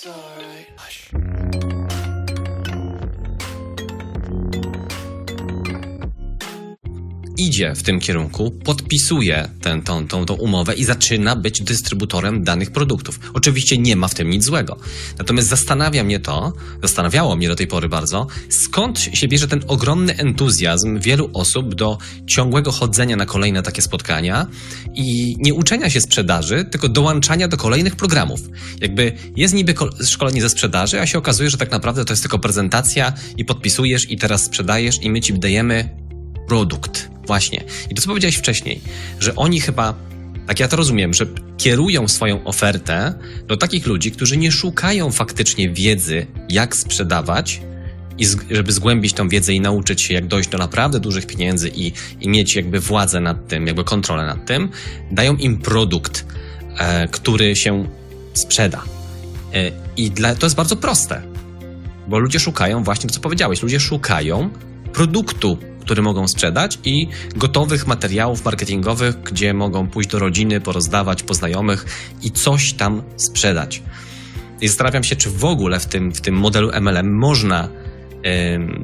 it's alright. Idzie w tym kierunku, podpisuje tę, tą, tą, tą umowę i zaczyna być dystrybutorem danych produktów. Oczywiście nie ma w tym nic złego. Natomiast zastanawia mnie to, zastanawiało mnie do tej pory bardzo, skąd się bierze ten ogromny entuzjazm wielu osób do ciągłego chodzenia na kolejne takie spotkania i nie uczenia się sprzedaży, tylko dołączania do kolejnych programów. Jakby jest niby kol- szkolenie ze sprzedaży, a się okazuje, że tak naprawdę to jest tylko prezentacja i podpisujesz i teraz sprzedajesz i my ci dajemy produkt. Właśnie. I to, co powiedziałeś wcześniej, że oni chyba, tak ja to rozumiem, że kierują swoją ofertę do takich ludzi, którzy nie szukają faktycznie wiedzy, jak sprzedawać, i z, żeby zgłębić tą wiedzę i nauczyć się, jak dojść do naprawdę dużych pieniędzy i, i mieć jakby władzę nad tym, jakby kontrolę nad tym, dają im produkt, e, który się sprzeda. E, I dla, to jest bardzo proste, bo ludzie szukają właśnie to, co powiedziałeś, ludzie szukają produktu, który mogą sprzedać i gotowych materiałów marketingowych, gdzie mogą pójść do rodziny, porozdawać, poznajomych i coś tam sprzedać. I zastanawiam się, czy w ogóle w tym, w tym modelu MLM można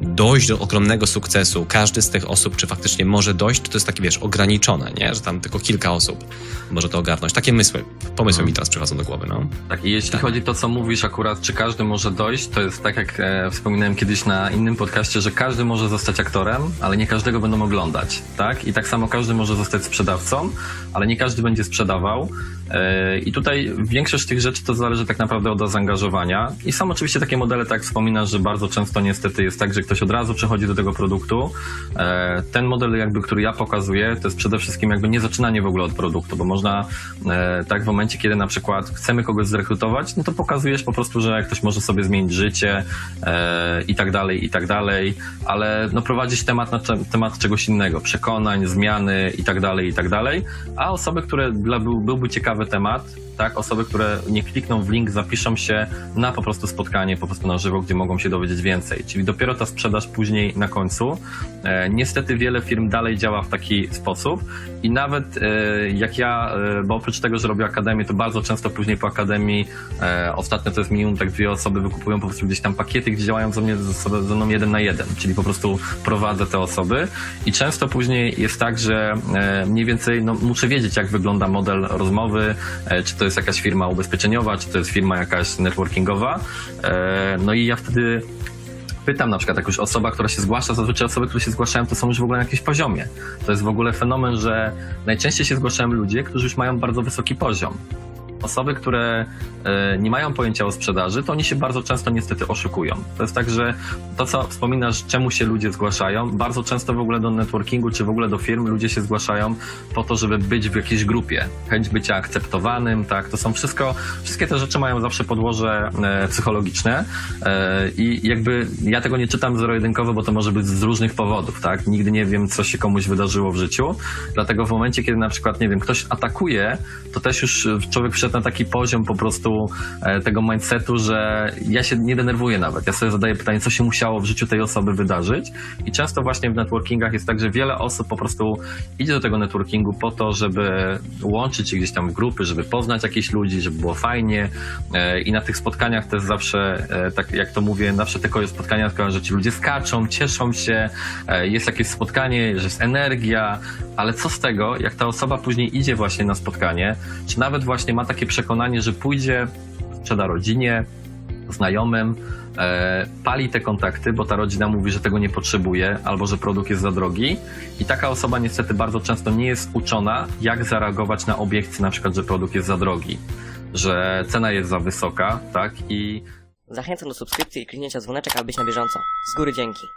dojść do ogromnego sukcesu. Każdy z tych osób, czy faktycznie może dojść, to, to jest takie, wiesz, ograniczone, nie? Że tam tylko kilka osób może to ogarnąć. Takie mysły, pomysły mi teraz przychodzą do głowy, no. Tak, i jeśli chodzi to, co mówisz akurat, czy każdy może dojść, to jest tak, jak e, wspominałem kiedyś na innym podcaście, że każdy może zostać aktorem, ale nie każdego będą oglądać, tak? I tak samo każdy może zostać sprzedawcą, ale nie każdy będzie sprzedawał. E, I tutaj większość tych rzeczy to zależy tak naprawdę od zaangażowania. I są oczywiście takie modele, tak jak wspominasz, że bardzo często niestety jest tak, że ktoś od razu przechodzi do tego produktu. E, Ten model, jakby, który ja pokazuję, to jest przede wszystkim jakby nie zaczynanie w ogóle od produktu, bo można e, tak w momencie, kiedy na przykład chcemy kogoś zrekrutować, no to pokazujesz po prostu, że ktoś może sobie zmienić życie e, i tak dalej, i tak dalej, ale no prowadzić temat na temat czegoś innego, przekonań, zmiany i tak dalej, i tak dalej, a osoby, które dla był, byłby ciekawy temat, tak, osoby, które nie klikną w link, zapiszą się na po prostu spotkanie, po prostu na żywo, gdzie mogą się dowiedzieć więcej. Czyli dopiero ta sprzedaż później na końcu. E, niestety wiele firm dalej działa w taki sposób i nawet e, jak ja, e, bo oprócz tego, że robię akademię, to bardzo często później po akademii, ostatnio to jest minimum tak dwie osoby wykupują po prostu gdzieś tam pakiety, gdzie działają ze, mnie, ze, mną jeden na jeden, czyli po prostu prowadzę te osoby i często później jest tak, że mniej więcej no, muszę wiedzieć, jak wygląda model rozmowy, czy to jest jakaś firma ubezpieczeniowa, czy to jest firma jakaś networkingowa. No i ja wtedy pytam na przykład, jak już osoba, która się zgłasza, zazwyczaj osoby, które się zgłaszają, to są już w ogóle na jakimś poziomie. To jest w ogóle fenomen, że najczęściej się zgłaszają ludzie, którzy już mają bardzo wysoki poziom. Osoby, które e, nie mają pojęcia o sprzedaży, to oni się bardzo często niestety oszukują. To jest tak, że to, co wspominasz, czemu się ludzie zgłaszają, bardzo często w ogóle do networkingu, czy w ogóle do firm ludzie się zgłaszają po to, żeby być w jakiejś grupie. Chęć bycia akceptowanym, tak, to są wszystko, wszystkie te rzeczy mają zawsze podłoże e, psychologiczne e, i jakby ja tego nie czytam zero-jedynkowo, bo to może być z różnych powodów, tak, nigdy nie wiem, co się komuś wydarzyło w życiu, dlatego w momencie, kiedy na przykład, nie wiem, ktoś atakuje, to też już człowiek wszedł na taki poziom po prostu e, tego mindsetu, że ja się nie denerwuję nawet. Ja sobie zadaję pytanie, co się musiało w życiu tej osoby wydarzyć. I często właśnie w networkingach jest tak, że wiele osób po prostu idzie do tego networkingu po to, żeby łączyć się gdzieś tam w grupy, żeby poznać jakichś ludzi, żeby było fajnie. E, I na tych spotkaniach też zawsze, e, tak jak to mówię, zawsze tylko spotkania, tylko, że ci ludzie skaczą, cieszą się, jest jakieś spotkanie, że jest energia, ale co z tego, jak ta osoba później idzie właśnie na spotkanie, czy nawet właśnie ma takie przekonanie, że pójdzie, sprzeda rodzinie, znajomym, e, pali te kontakty, bo ta rodzina mówi, że tego nie potrzebuje, albo że produkt jest za drogi. I taka osoba niestety bardzo często nie jest uczona, jak zareagować na obiekcje, na przykład, że produkt jest za drogi, że cena jest za wysoka, tak? I Zachęcam do subskrypcji i kliknięcia dzwoneczek, aby być na bieżąco. Z góry dzięki.